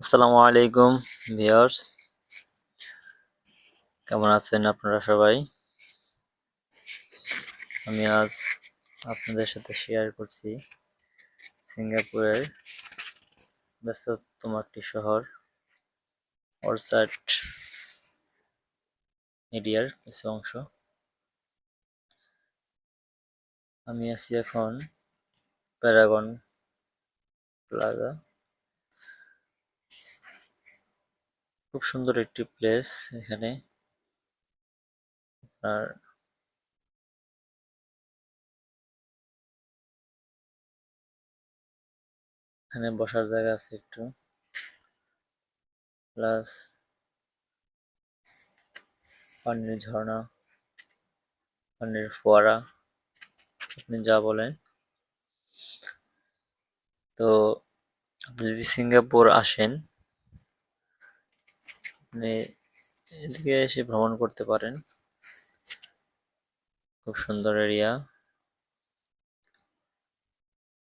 আসসালামু আলাইকুম, ভিউয়ার্স। কেমন আছেন আপনারা সবাই? আমি আজ আপনাদের সাথে শেয়ার করছি সিঙ্গাপুরের ব্যস্ততম একটি শহর অরচার্ড এরিয়ার কিছু অংশ। আমি আছি এখন প্যারাগন প্লাজা। খুব সুন্দর একটি প্লেস এখানে। আর এখানে বসার জায়গা আছে একটু। প্লাস পানির ঝর্ণা, পানির ফোয়ারা, আপনি যা বলেন। তো, আপনি যদি সিঙ্গাপুর আসেন আপনি এদিকে এসে ভ্রমণ করতে পারেন। খুব সুন্দর এরিয়া।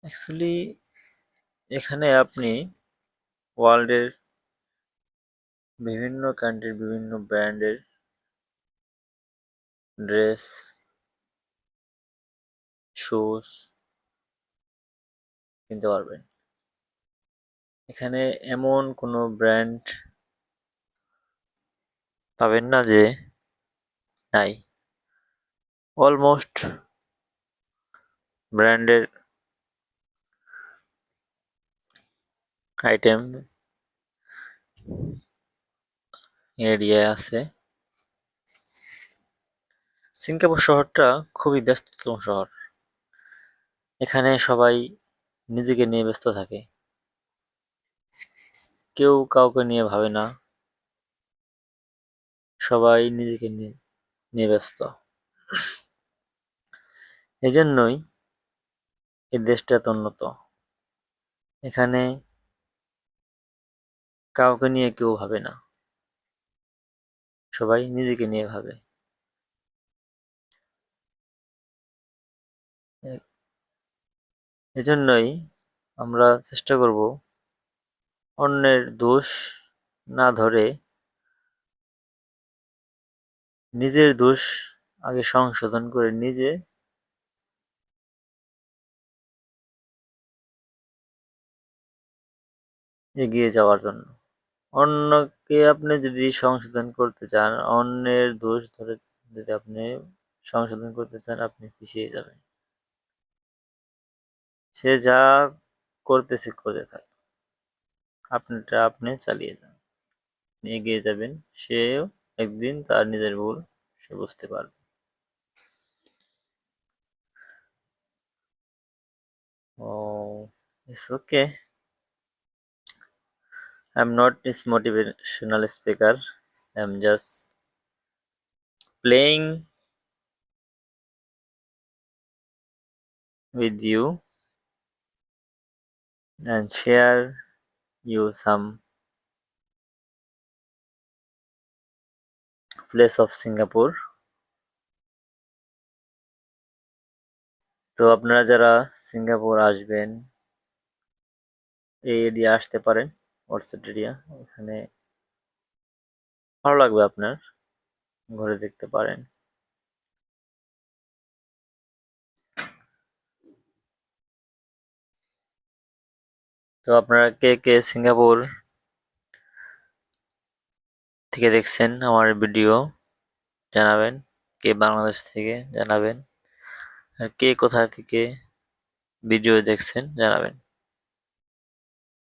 অ্যাকচুয়ালি এখানে আপনি ওয়ার্ল্ডের বিভিন্ন কান্ট্রির বিভিন্ন ব্র্যান্ডের ড্রেস শুজ কিনতে পারবেন। এখানে এমন কোনো ব্র্যান্ড পাবেন না যে নাই। অলমোস্ট ব্র্যান্ডের আইটেম এরিয়ায় আছে। সিঙ্গাপুর শহরটা খুবই ব্যস্ততম শহর। এখানে সবাই নিজেকে নিয়ে ব্যস্ত থাকে। কেউ কাউকে নিয়ে ভাবে না। সবাই নিজেকে নিয়ে ব্যস্ত। এই জন্যই এই দেশটা এত উন্নত। এখানে কাউকে নিয়ে কেউ ভাবে না। সবাই নিজেকে নিয়ে ভাবে। এ- এজন্যই আমরা চেষ্টা করব অন্যের দোষ না ধরে নিজের দোষ আগে সংশোধন করে নিজে এগিয়ে যাওয়ার জন্য। অন্যকে আপনি যদি সংশোধন করতে চান, অন্যের দোষ ধরে যদি আপনি সংশোধন করতে চান, আপনি পিছিয়ে যাবেন। সে যা করতেছে, করে থাক। আপনারটা আপনি চালিয়ে যান। এগিয়ে যাবেন, সেও একদিন তার নিজের ভুল সে বুঝতে পারবে ও it's okay I'm not this motivational speaker. I'm just playing with you and share you some place of Singapore. তো আপনারা যারা সিঙ্গাপুর আসবেন, এই এরিয়া আসতে পারেন অর্চার্ড এরিয়া এখানে ভালো লাগবে আপনার, ঘুরে দেখতে পারেন তো আপনারা কে কে সিঙ্গাপুর থেকে দেখছেন আমার ভিডিও, জানাবেন কে বাংলাদেশ থেকে, জানাবেন। আর কে কোথা থেকে ভিডিও দেখছেন, জানাবেন।